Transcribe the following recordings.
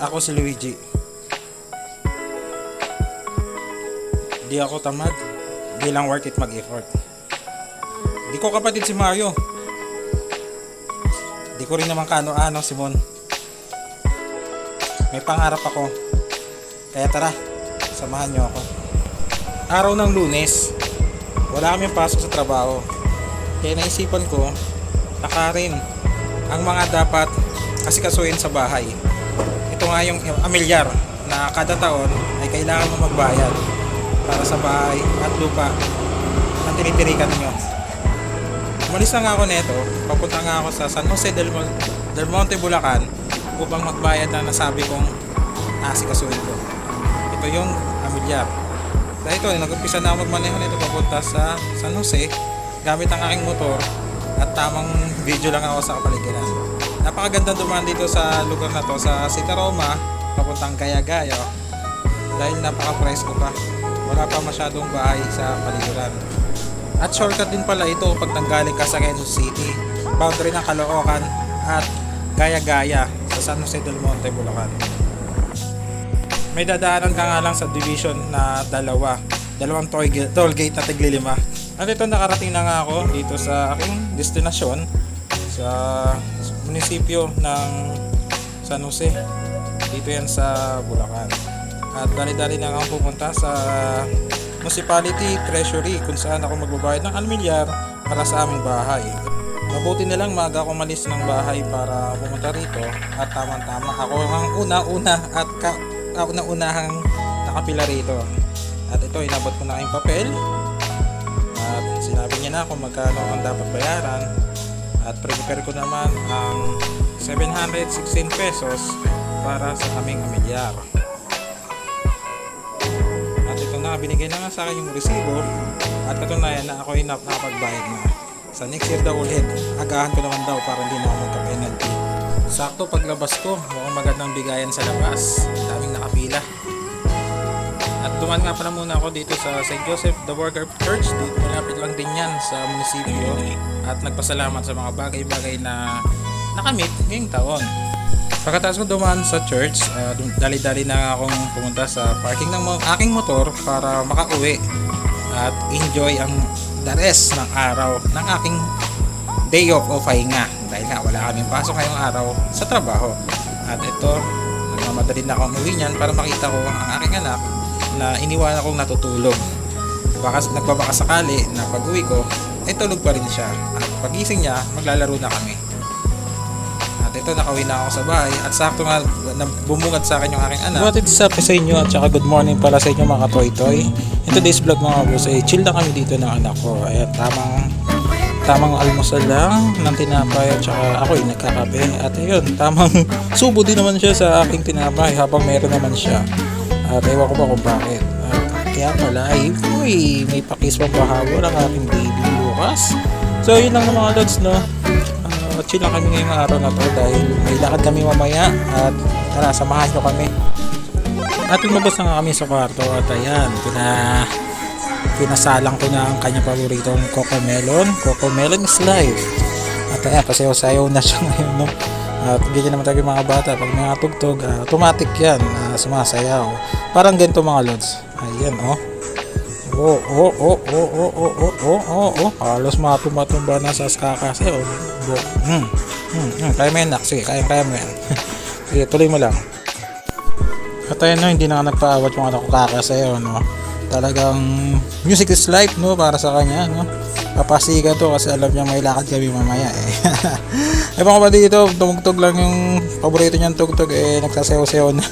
Ako si Luigi. Di ako tamad. Di lang worth it mag-effort. Di ko kapatid si Mario. Di ko rin naman kaano-ano si Mon. May pangarap ako. Kaya tara, samahan niyo ako. Araw ng lunes, wala kaming pasok sa trabaho. Kaya naisipan ko, lakarin ang mga dapat asikasuhin sa bahay. Ito nga yung amilyar na kada taon ay kailangan mo magbayad para sa bahay at lupa na tinitirikan nyo. Umalis na nga ako neto, papunta nga ako sa San Jose del, Mon- del Monte, Bulacan upang magbayad na nasabi kong asikasuhin ko. Ito yung amilyar. Dahil ito, nag-umpisa na ako magmaneho nito papunta sa San Jose gamit ang aking motor at tamang video lang ako sa kapaligiran. Napakaganda dumaan dito sa lugar na to sa Sita Roma, papuntang Gaya-Gaya dahil napaka-presko pa. Wala pa masyadong bahay sa paligiran. At shortcut din pala ito pag nanggaling ka sa Quezon City, boundary ng Caloocan at Gaya-Gaya sa San Jose del Monte, Bulacan. May dadaanan ka nga lang sa division na dalawa. Dalawang toll gate na tiglilima. At ito nakarating na nga ako dito sa aking destinasyon sa munisipyo ng San Jose. Dito yan sa Bulacan. At dali-dali na nga ako pupunta sa municipality treasury kung saan ako magbabayad ng almilyar para sa aming bahay. Mabuti na lang maaga ako malis ng bahay para pumunta rito at tamang-tama ako ang una-una at ka, kauna-unahang nakapila rito. At ito, inabot ko na aking papel at sinabi niya na kung magkano ang dapat bayaran at prepare ko naman ang 716 pesos para sa aming amilyar. At ito na, binigay na nga sa akin yung resibo at katunayan na ako ay nap- nakapagbayad na. Sa next year daw ulit, agahan ko naman daw para hindi na ako magka-penalty. Sakto paglabas ko, mukhang magandang bigayan sa labas. Daming nakapila. At duman nga pala muna ako dito sa St. Joseph the Worker Church. Dito malapit lang din yan sa munisipyo. At nagpasalamat sa mga bagay-bagay na nakamit ngayong taon. Pagkatapos ko dumaan sa church, dum- dali-dali na akong pumunta sa parking ng aking motor para makauwi at enjoy ang the rest ng araw ng aking day off o pahinga dahil nga wala kaming pasok ngayong araw sa trabaho. At ito, nagmamadali na ako umuwi niyan para makita ko ang aking anak na iniwanan kong natutulog. Baka nagbabaka sakali na pag uwi ko, ay tulog pa rin siya. At pagising niya, maglalaro na kami. At ito, nakauwi na ako sa bahay. At sakto nga, bumungad sa akin yung aking anak. Is up sa inyo at saka good morning para sa inyo mga toy-toy. In today's vlog mga boss, ay chill na kami dito ng anak ko. Ayan, tamang tamang almusal lang ng tinapay at saka ako ay nagkakape. At ayun, tamang subo din naman siya sa aking tinapay habang meron naman siya. At ewan ko ba kung bakit. At kaya pala ay, uy, may pakis pang pahabol ang aking baby bukas. So yun lang mga lods no. Uh, chill lang kami ngayong araw na to dahil may lakad kami mamaya at tara, samahan nyo kami. At lumabas na nga kami sa kwarto at ayan, pina, pinasalang ko na ang kanyang paboritong Coco Melon. Coco Melon is life. At ayan, pasayaw-sayaw na siya ngayon, no? At ganyan naman tayo mga bata. Pag may mga tugtog, ah, automatic yan, na sumasayaw. Parang ganito mga lods. Ayan, oh. Oh, oh, oh, oh, oh, oh, oh, oh, oh, oh. Halos matumba-tumba na sa skakase. Oh. Bo- Hmm. Hmm, hmm. Kaya mo yan, nak. Sige, kaya, kaya mo yan. Sige, tuloy mo lang. At ayun, no, hindi na nga nagpaawat yung anak ko kakasayaw, no. Talagang music is life, no, para sa kanya, no. Papasiga to kasi alam niya may lakad kami mamaya, eh. Ewan ko ba dito, tumugtog lang yung paborito niyang tugtog, eh, nagsasayaw-sayaw na.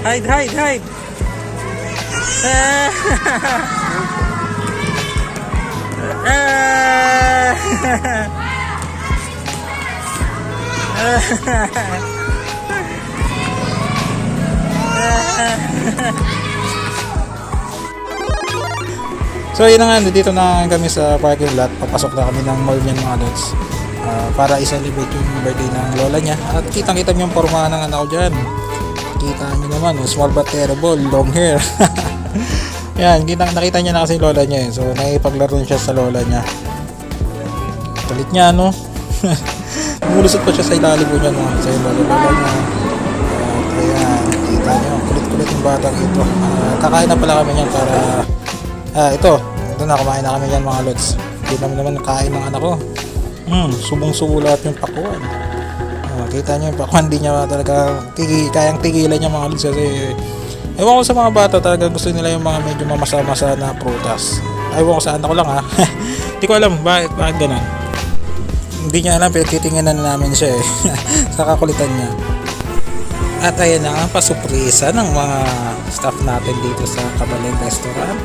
Hide, hide, hide. Ah! So yun na nga, dito na kami sa parking lot. Papasok na kami ng mall niyan mga lods. Ah, para i-celebrate yung birthday ng lola niya. At kitang kita niyo yung porma ng anak ko dyan. Kita niyo naman, small but terrible, long hair. Yan, kitang nakita niya na kasi lola niya eh. So naipaglaro siya sa lola niya. Kulit niya no. Umulusot pa siya sa ilalim po niya, no? Sa ilalim niya. At ayan, kita nyo, kulit-kulit yung batang ito. Ah, kakain na pala kami niyan para... Ah, ito, ito na, kumain na kami niyan mga lods. Hindi naman naman kain ng anak ko. Hmm, subong-subo lahat yung pakuan. Ah, kita nyo yung pakuan, hindi niya talaga tigi, kayang tigilan niya mga lods kasi... Ewan ko sa mga bata talaga gusto nila yung mga medyo mamasa-masa na prutas. Ewan ko sa anak ko lang ha. Hindi ko alam bakit, bakit ganun. Hindi niya alam pero titingnan na namin siya eh. sa kakulitan niya. At ayan na nga, pasuprisa ng mga staff natin dito sa Kabalin Restaurant.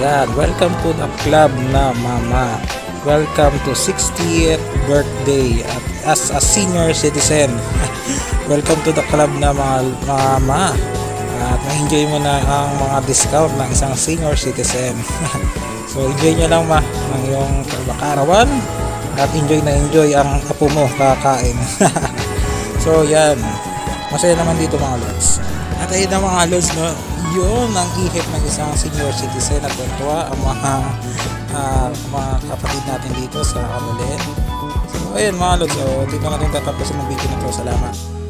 Yan, welcome to the club na mama. Welcome to 60th birthday at as a senior citizen. welcome to the club na mga mama. At ma-enjoy mo na ang mga discount ng isang senior citizen. so enjoy nyo lang ma ang iyong kaarawan at enjoy na enjoy ang apo mo kakain. so yan, masaya naman dito mga lods. At ayun na mga lods, no, yun ang ihip ng isang senior citizen at tuwa ang mga ah, mga kapatid natin dito sa Kabalin. So ayun mga lods, so dito natin tatapusin ang video na to. Salamat.